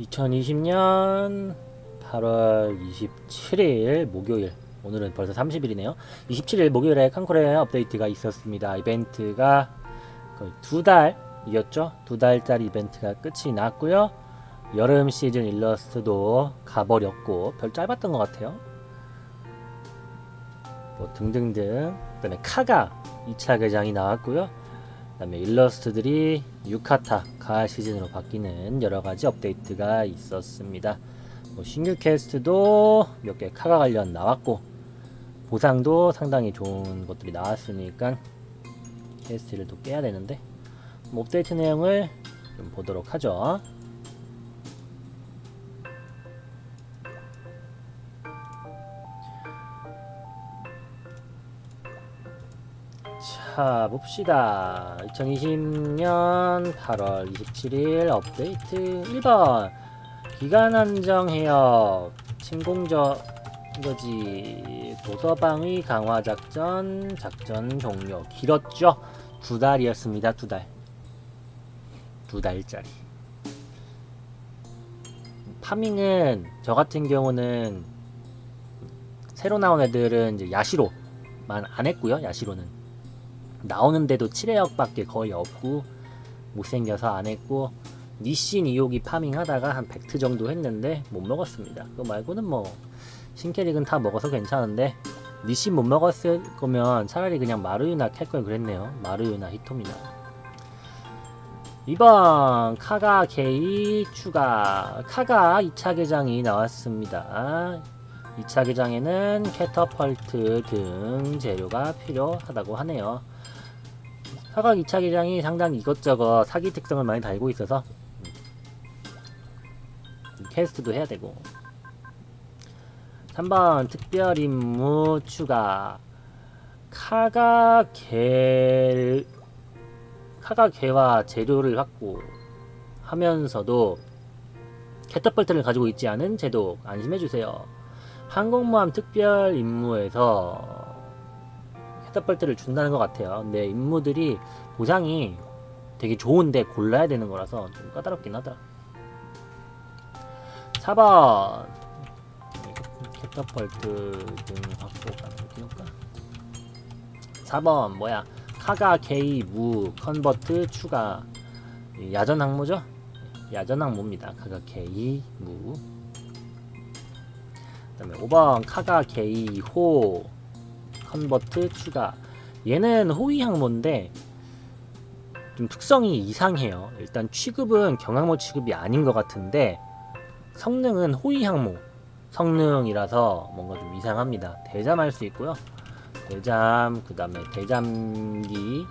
2020년 8월 27일 목요일 오늘은 벌써 30일이네요. 27일 목요일에 칸코레 업데이트가 있었습니다. 이벤트가 거의 두 달이었죠. 두 달짜리 이벤트가 끝이 났고요. 여름 시즌 일러스트도 가버렸고 별 짧았던 것 같아요. 뭐 등등등. 그 다음에 카가 2차 개장이 나왔고요. 그다음에 일러스트들이 유카타 가을 시즌으로 바뀌는 여러 가지 업데이트가 있었습니다. 뭐 신규 퀘스트도 몇 개 카가 관련 나왔고 보상도 상당히 좋은 것들이 나왔으니까 퀘스트를 또 깨야 되는데 뭐 업데이트 내용을 좀 보도록 하죠. 자 봅시다. 2020년 8월 27일 업데이트 1번. 기간 한정 해역 침공저 이거지. 도서방위 강화 작전 작전 종료. 길었죠? 두 달이었습니다 두 달 두 달짜리. 파밍은 저 같은 경우는 새로 나온 애들은 이제 야시로만 안 했고요 야시로는 나오는데도 7회역밖에 거의 없고 못생겨서 안 했고 니신 이호기 파밍 하다가 한 100트 정도 했는데 못 먹었습니다. 그거 말고는 뭐 신캐릭은 다 먹어서 괜찮은데 니신 못 먹었을 거면 차라리 그냥 마루유나 캘 걸 그랬네요. 마루유나 히토미나. 2번 카가 게이 추가 카가 2차 개장이 나왔습니다. 2차 개장에는 캐터펄트 등 재료가 필요하다고 하네요. 사각 2차 개장이 상당히 이것저것 사기 특성을 많이 달고 있어서 음, 퀘스트도 해야 되고 3번 특별 임무 추가 카가 개 카가 개와 재료를 확보하면서도 캐터펄트를 가지고 있지 않은 제도 안심해주세요. 항공모함 특별 임무에서 캐터펄트를 준다는 것 같아요. 근데 임무들이 보상이 되게 좋은데 골라야 되는 거라서 좀 까다롭긴 하더라. 4번 캐터펄트 등 확보가 되니까 4번 뭐야 카가 게이 무 컨버트 추가 야전 항모죠? 야전 항모입니다. 카가 게이 무 그다음에 5번 카가 게이 호 컨버트 추가. 얘는 호위 항모인데 좀 특성이 이상해요. 일단 취급은 경항모 취급이 아닌 것 같은데 성능은 호위 항모 성능이라서 뭔가 좀 이상합니다. 대잠할 수 있고요. 대잠 그 다음에 대잠기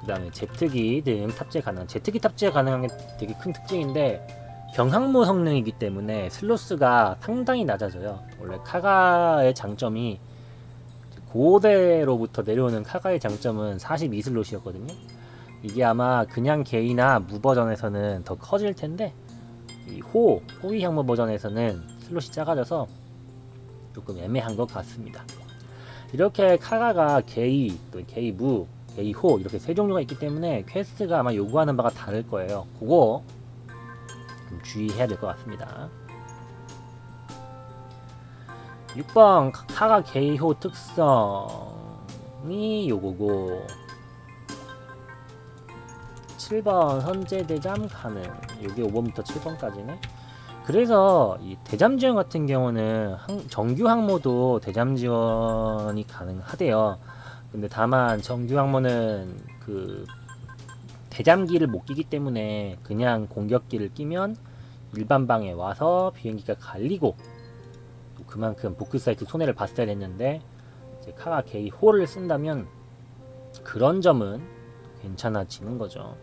그 다음에 제트기 등 탑재 가능 제트기 탑재 가능한 게 되게 큰 특징인데 경항모 성능이기 때문에 슬로스가 상당히 낮아져요. 원래 카가의 장점이 고대로부터 내려오는 카가의 장점은 42슬롯이었거든요. 이게 아마 그냥 게이나 무 버전에서는 더 커질 텐데 이 호, 호위 향모 버전에서는 슬롯이 작아져서 조금 애매한 것 같습니다. 이렇게 카가가 게이, 또 게이 무, 게이 호 이렇게 세 종류가 있기 때문에 퀘스트가 아마 요구하는 바가 다를 거예요. 그거 좀 주의해야 될 것 같습니다. 6번 카가 게이호 특성이 요거고 7번 선제 대잠 가능. 여기 5번부터 7번까지네. 그래서 이 대잠 지원 같은 경우는 항, 정규 항모도 대잠 지원이 가능하대요. 근데 다만 정규 항모는 그 대잠기를 못 끼기 때문에 그냥 공격기를 끼면 일반 방에 와서 비행기가 갈리고 그만큼 복귀 사이트 손해를 봤어야 했는데 카가 게이 홀을 쓴다면 그런 점은 괜찮아지는 거죠.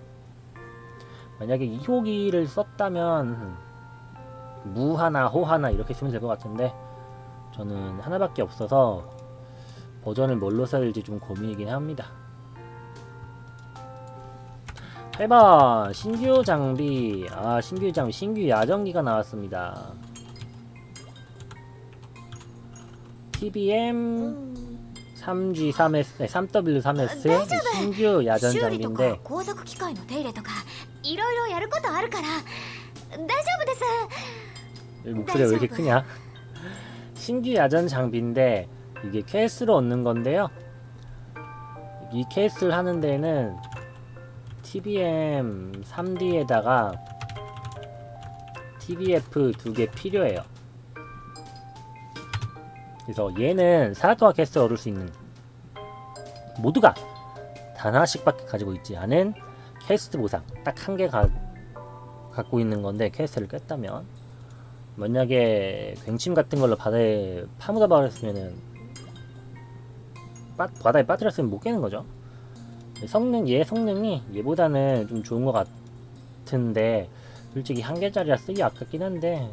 만약에 2호기를 썼다면 무 하나, 호 하나 이렇게 쓰면 될 것 같은데 저는 하나밖에 없어서 버전을 뭘로 써야 될지 좀 고민이긴 합니다. 8번 신규 장비 아 신규 장비 신규 야전기가 나왔습니다. TBM 3G 3S 3W 3S 신규 야전 修理と 장비인데 か後続機械の手入れとかいろいろやることあるから 大丈夫です 목소리가 왜 이렇게 크냐? 신규 야전 장비인데 이게 케이스로 얻는 건데요. 이 케이스를 하는 데는 TBM 3D에다가 TBF 두 개 필요해요. 그래서 얘는 사라토가 케이스를 얻을 수 있는 모두가 단 하나씩밖에 가지고 있지 않은 캐스트 보상 딱 한 개 갖고 있는 건데 캐스트를 깼다면 만약에 괭침 같은 걸로 바다에 파묻어 버렸으면은 바, 바다에 빠뜨렸으면 못 깨는 거죠. 성능 얘 성능이 얘보다는 좀 좋은 것 같은데 솔직히 한 개짜리라 쓰기 아깝긴 한데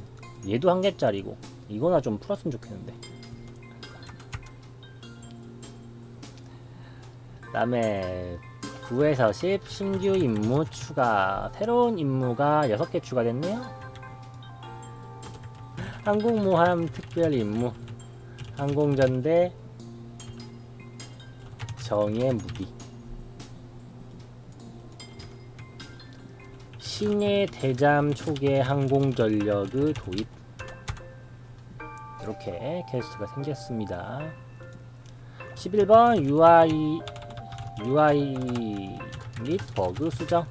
얘도 한 개짜리고 이거나 좀 풀었으면 좋겠는데. 그 다음에 9에서 10 신규 임무 추가. 새로운 임무가 6개 추가됐네요. 항공모함 특별 임무. 항공전대 정의 무기. 신의 대잠 초계 항공전력의 도입. 이렇게 퀘스트가 생겼습니다. 11번 UI UI 및 버그 수정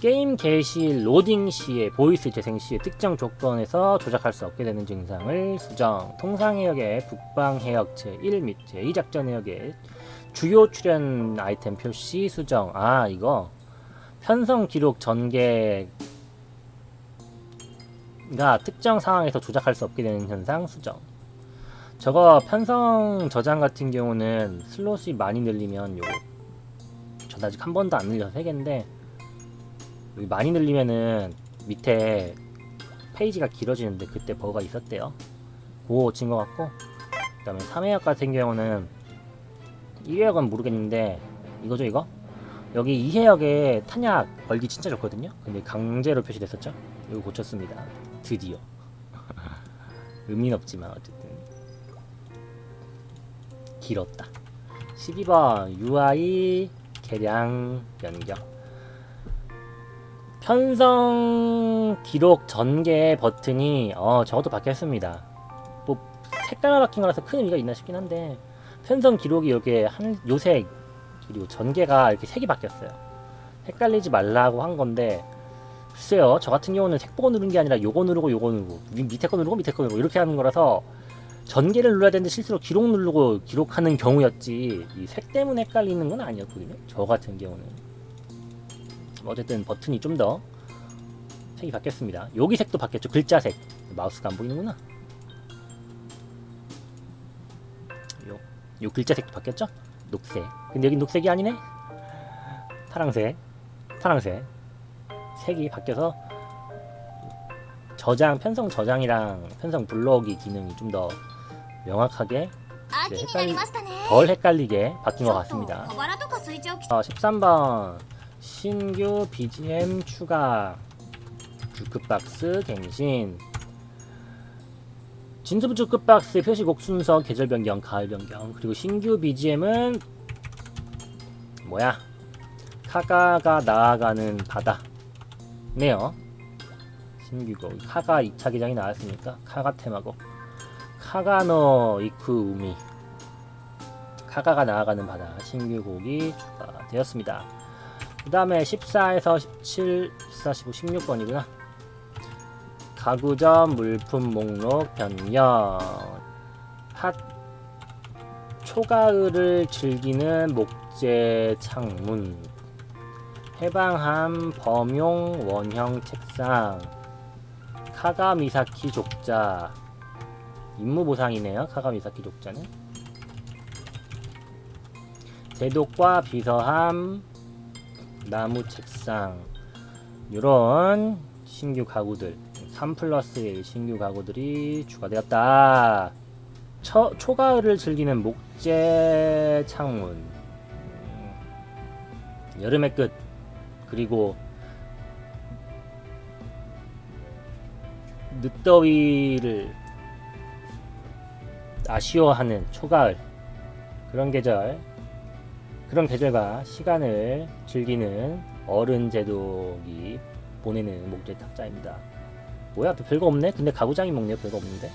게임 개시 로딩 시에 보이스 재생 시에 특정 조건에서 조작할 수 없게 되는 증상을 수정. 통상 해역의 북방 해역 제1 및 제2 작전 해역의 주요 출연 아이템 표시 수정. 아 이거 편성 기록 전개가 특정 상황에서 조작할 수 없게 되는 현상 수정. 저거 편성 저장 같은 경우는 슬롯이 많이 늘리면 요거 전 아직 한 번도 안 늘려서 3개인데 여기 많이 늘리면은 밑에 페이지가 길어지는데 그때 버그가 있었대요. 그거 고친 것 같고 그 다음에 3회역 같은 경우는 1회역은 모르겠는데 이거죠 이거? 여기 2회역에 탄약 벌기 진짜 좋거든요. 근데 강제로 표시됐었죠? 이거 고쳤습니다. 드디어 의미는 없지만 어쨌든 길었다. 12번 UI 개량 변경 편성 기록 전개 버튼이 어 저것도 바뀌었습니다. 뭐 색깔만 바뀐 거라서 큰 의미가 있나 싶긴 한데 편성 기록이 이렇게 한 요색 그리고 전개가 이렇게 색이 바뀌었어요. 헷갈리지 말라고 한 건데 글쎄요 저 같은 경우는 색 보고 누른 게 아니라 요거 누르고 요거 누르고 위- 밑에 거 누르고 밑에 거 누르고 이렇게 하는 거라서 전개를 눌러야 되는데 실수로 기록 누르고 기록하는 경우였지 이 색 때문에 헷갈리는 건 아니었거든요. 저 같은 경우는 어쨌든 버튼이 좀 더 색이 바뀌었습니다. 여기 색도 바뀌었죠. 글자색. 마우스가 안 보이는구나. 요, 요 글자색도 바뀌었죠? 녹색. 근데 여긴 녹색이 아니네? 파랑색. 파랑색. 색이 바뀌어서 저장, 편성 저장이랑 편성 불러오기 기능이 좀더 명확하게 헷갈리, 덜 헷갈리게 바뀐 것 같습니다. 13번. 어, 신규 BGM 추가 주크박스 갱신. 진수부 주크박스 표시곡 순서 계절 변경 가을 변경. 그리고 신규 BGM은 뭐야? 카가가 나아가는 바다. 네요. 신규곡. 카가 2차 기장이 나왔으니까 카가 테마곡. 카가노 이쿠 우미 카가가 나아가는 바다 신규 곡이 추가되었습니다. 그 다음에 14에서 17, 14, 15, 16번이구나. 가구점 물품 목록 변경. 핫 초가을을 즐기는 목재 창문. 해방함 범용 원형 책상. 카가미사키 족자. 임무 보상이네요. 카가미사키 족자는. 대독과 비서함 나무 책상 이런 신규 가구들 3 플러스 1 신규 가구들이 추가되었다 처, 초가을을 즐기는 목재 창문 음, 여름의 끝 그리고 늦더위를 아쉬워하는 초가을 그런 계절 그런 계절과 시간을 즐기는 어른 제독이 보내는 목재 탁자입니다. 뭐야 또 별거 없네? 근데 가구장이 먹네요 별거 없는데?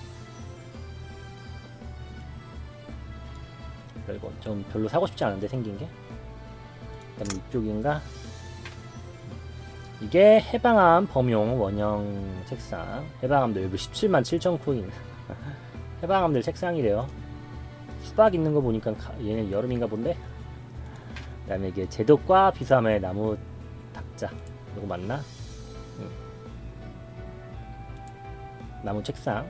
별거 좀 별로 사고 싶지 않은데 생긴 게? 그다음 이쪽인가? 이게 해방암 범용 원형 책상. 해방암도 여기 17만 7천 코인 해방암들 책상이래요 수박 있는 거 보니까 가- 얘는 여름인가 본데 그 다음에 이게 제독과 비삼의 나무 탁자 이거 맞나? 응. 나무 책상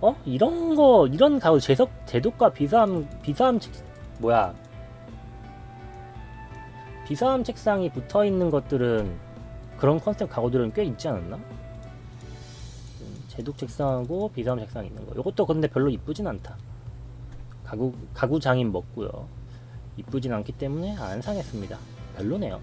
어? 이런 거 이런 가구 제석 제독과 비삼 비삼 책 뭐야 비삼 책상이 붙어 있는 것들은 그런 컨셉 가구들은 꽤 있지 않았나? 음, 제독 책상하고 비삼 책상 있는 거. 이것도 근데 별로 이쁘진 않다. 가구 가구 장인 먹고요. 이쁘진 않기 때문에 안 사겠습니다. 별로네요.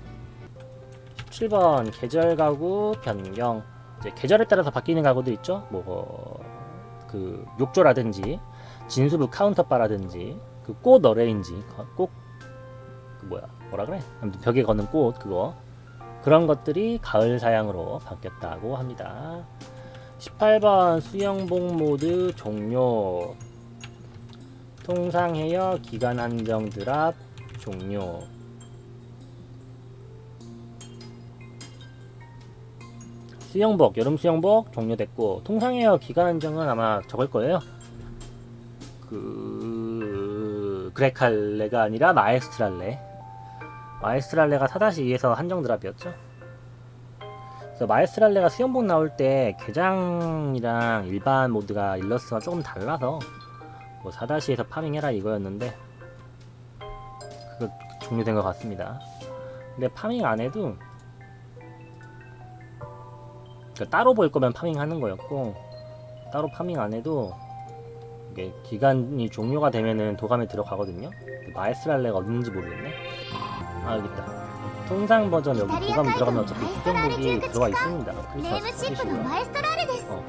17번 계절 가구 변경. 이제 계절에 따라서 바뀌는 가구들 있죠. 뭐그 욕조라든지 진수부 카운터바라든지 그 꽃 어레인지 꽃 그 뭐야 뭐라 그래? 아무튼 벽에 거는 꽃 그거 그런 것들이 가을 사양으로 바뀌었다고 합니다. 18번 수영복 모드 종료. 통상 헤어 기간 한정 드랍 종료. 수영복 여름 수영복 종료됐고 통상 헤어 기간 한정은 아마 적을 거예요. 그 그레칼레가 아니라 마에스트랄레. 마에스트랄레가 4-2에서 한정 드랍이었죠. 그래서 마에스트랄레가 수영복 나올 때 개장이랑 일반 모드가 일러스트가 조금 달라서 뭐 4-2에서 파밍해라 이거였는데 그거 종료된 것 같습니다. 근데 파밍 안 해도 그러니까 따로 볼 거면 파밍하는 거였고 따로 파밍 안 해도 이게 기간이 종료가 되면은 도감에 들어가거든요. 마에스트랄레가 어딘지 모르겠네. 아 여기 있다. 통상 버전 여기 보감 들어가면 어차피 구경복이 들어가 있습니다. 그래서 어.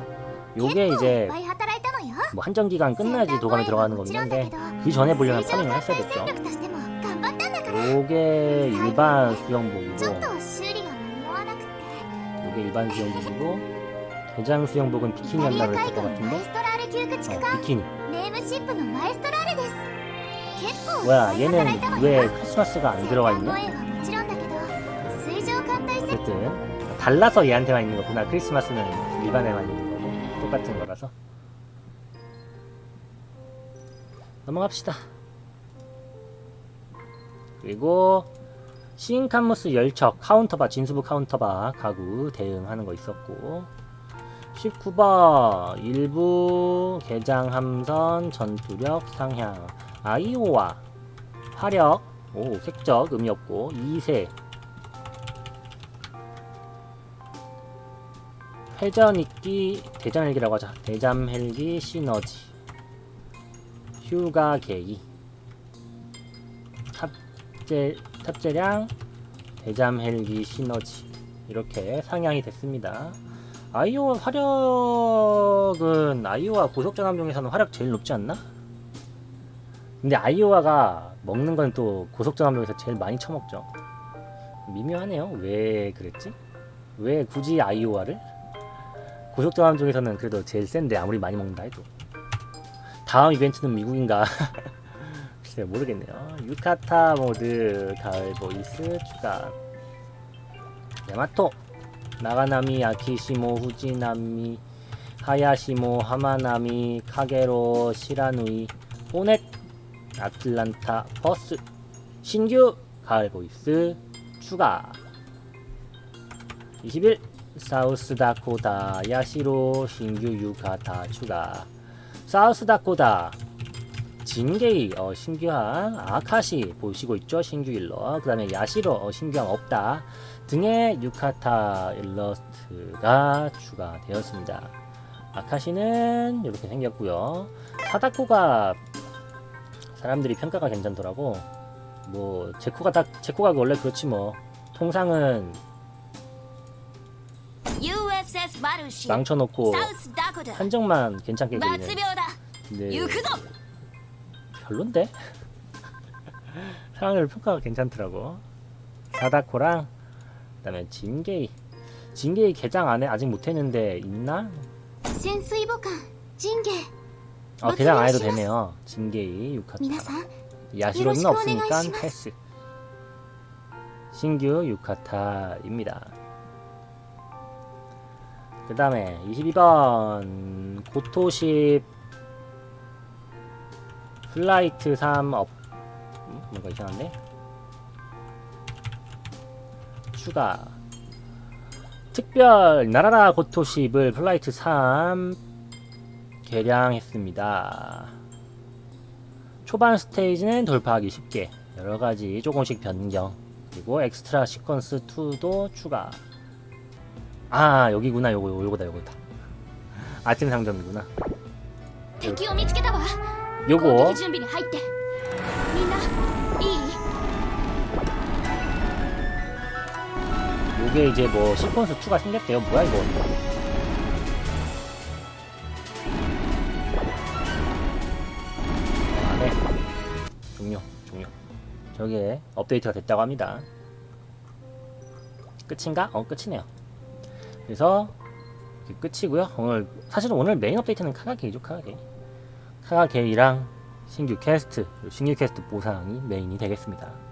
요게 이제 뭐 한정 기간 끝나지 도감에 들어가는 거긴 한데 그 전에 보려면 파밍을 했어야 됐죠. 요게 일반 수영복이고. 요게 일반 수영복이고 대장 수영복은 비키니 한다고 했을 것 같은데? 어, 비키니. 뭐야 얘는 왜 크리스마스가 안 들어가 있냐? 달라서 얘한테만 있는 거구나. 크리스마스는 일반에만 있는 거고 똑같은 거라서. 넘어갑시다. 그리고 시인칸무스 열척 카운터바 진수부 카운터바 가구 대응하는 거 있었고 19번 일부 개장 함선 전투력 상향 아이오와 화력 오 색적 의미 없고 2세 회전 있기 대잠 헬기라고 하자 대잠 헬기 시너지 휴가 계기 탑재 탑재량 대잠 헬기 시너지 이렇게 상향이 됐습니다. 아이오와 화력은 아이오와 고속전함 중에서는 화력 제일 높지 않나? 근데 아이오와가 먹는 건 또 고속전함 중에서 제일 많이 처먹죠. 미묘하네요. 왜 그랬지? 왜 굳이 아이오와를? 고속전함 중에서는 그래도 제일 센데 아무리 많이 먹는다 해도. 다음 이벤트는 미국인가? 글쎄 모르겠네요. 유카타 모드 가을 보이스 추가. 야마토 나가나미 아키시모 후지나미 하야시모 하마나미 카게로 시라누이 호넷 아틀란타 버스. 신규 가을 보이스 추가. 21 사우스다코다 야시로 신규 유가다 추가. 사우스다코다 진게이 어, 신규함 아카시 보시고 있죠 신규 일러. 그 다음에 야시로 어, 신규함 없다. 등의 유카타 일러스트가 추가되었습니다. 아카시는 이렇게 생겼고요. 사다코가 사람들이 평가가 괜찮더라고. 뭐 제코가 다 제코가 원래 그렇지 뭐. 통상은 망쳐놓고 한정만 괜찮게 그리네. 근데 별론데? 사람들 평가가 괜찮더라고. 사다코랑 그다음에 진게이. 진게이 개장 안에 아직 못했는데 있나? 어 개장 안 해도 되네요. 진게이 유카타. 야시로는 없으니까 패스. 신규 유카타입니다. 그 다음에 22번 고토십 플라이트 3 업. 음, 뭔가 이상한데? 추가. 특별 나라라 고토십을 플라이트 3 개량했습니다. 초반 스테이지는 돌파하기 쉽게 여러 가지 조금씩 변경 그리고 엑스트라 시퀀스 2도 추가. 아 여기구나. 요거 요거다 요거다. 아침 상점이구나. 요거? 요게 이제 뭐 시퀀스 2가 생겼대요. 뭐야 이거? 안에 종료 종료. 저게 업데이트가 됐다고 합니다. 끝인가? 어 끝이네요. 그래서 끝이고요. 오늘 사실은 오늘 메인 업데이트는 카가게이죠, 카가게. 카가게이랑 신규 퀘스트, 신규 퀘스트 보상이 메인이 되겠습니다.